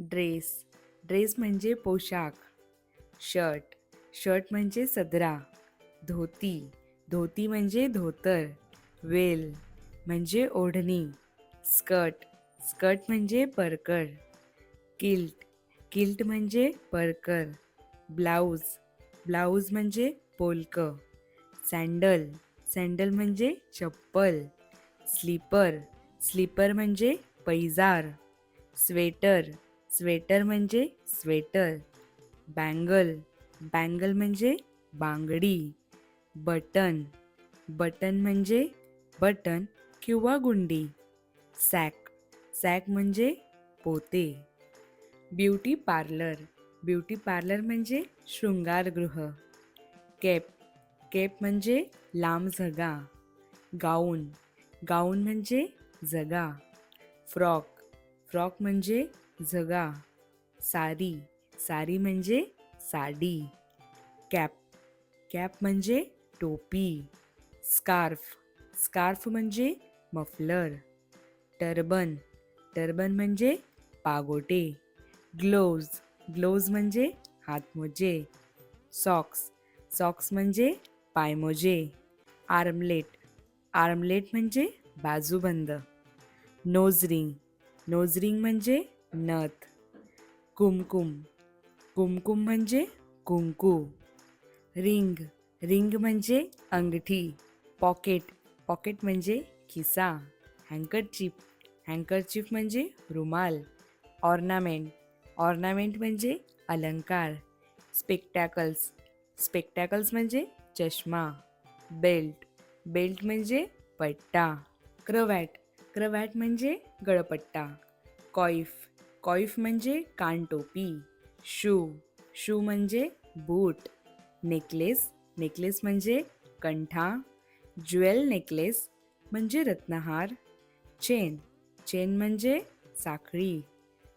Dress. Dress म्हणजे पोशाख. Shirt. Shirt म्हणजे सदरा. धोती. धोती म्हणजे धोतर. वेल म्हणजे ओढणी. स्कर्ट. स्कर्ट म्हणजे परकर. किल्ट. किल्ट म्हणजे परकर. ब्लाऊज. ब्लाऊज म्हणजे पोलक. सँडल सँडल म्हणजे चप्पल. स्लीपर. स्लीपर म्हणजे पैजार. स्वेटर. स्वेटर म्हणजे स्वेटर. बँगल बँगल म्हणजे बांगडी. बटन बटन म्हणजे बटन किंवा गुंडी. सॅक सॅक म्हणजे पोते. ब्युटी पार्लर ब्युटी पार्लर म्हणजे शृंगारगृह केप केप म्हणजे लांब झगा. गाऊन गाऊन म्हणजे जगा. फ्रॉक फ्रॉक म्हणजे जगा. सारी. सारी म्हणजे साडी. कॅप. कॅप म्हणजे टोपी. स्कार्फ. स्कार्फ म्हणजे मफलर. टर्बन. टर्बन म्हणजे पागोटे. ग्लोव्ज. ग्लोव्ज म्हणजे हातमोजे. सॉक्स. सॉक्स म्हणजे पायमोजे. आर्मलेट. आर्मलेट म्हणजे बाजूबंद. नोजरिंग. नोजरिंग म्हणजे नथ. कुमकुम. कुमकुम म्हणजे कुंकू. रिंग. रिंग म्हणजे अंगठी. पॉकेट. पॉकेट म्हणजे खिसा. हँकरचिप. हँकरचिप म्हणजे रुमाल. ऑर्नामेंट. ऑर्नामेंट म्हणजे अलंकार. स्पेक्टॅकल्स. स्पेक्टॅकल्स म्हणजे चष्मा. बेल्ट. बेल्ट म्हणजे पट्टा. क्रवॅट. क्रवॅट म्हणजे गळपट्टा. कॉईफ कॉईफ म्हणजे कानटोपी, शू शू म्हणजे बूट, नेकलेस नेकलेस म्हणजे कंठा, ज्वेल नेकलेस म्हणजे रत्नहार, चेन चेन म्हणजे साखळी,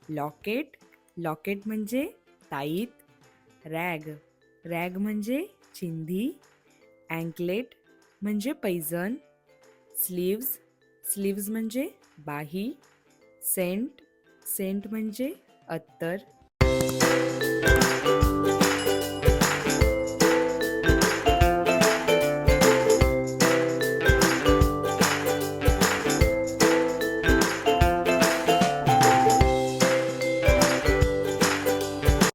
लॉकेट लॉकेट म्हणजे ताईत, रॅग रॅग म्हणजे चिंधी, अँकलेट म्हणजे पैजन स्लीव्ज स्लीव्ज म्हणजे बाही, सेंट सेंट म्हणजे अत्तर.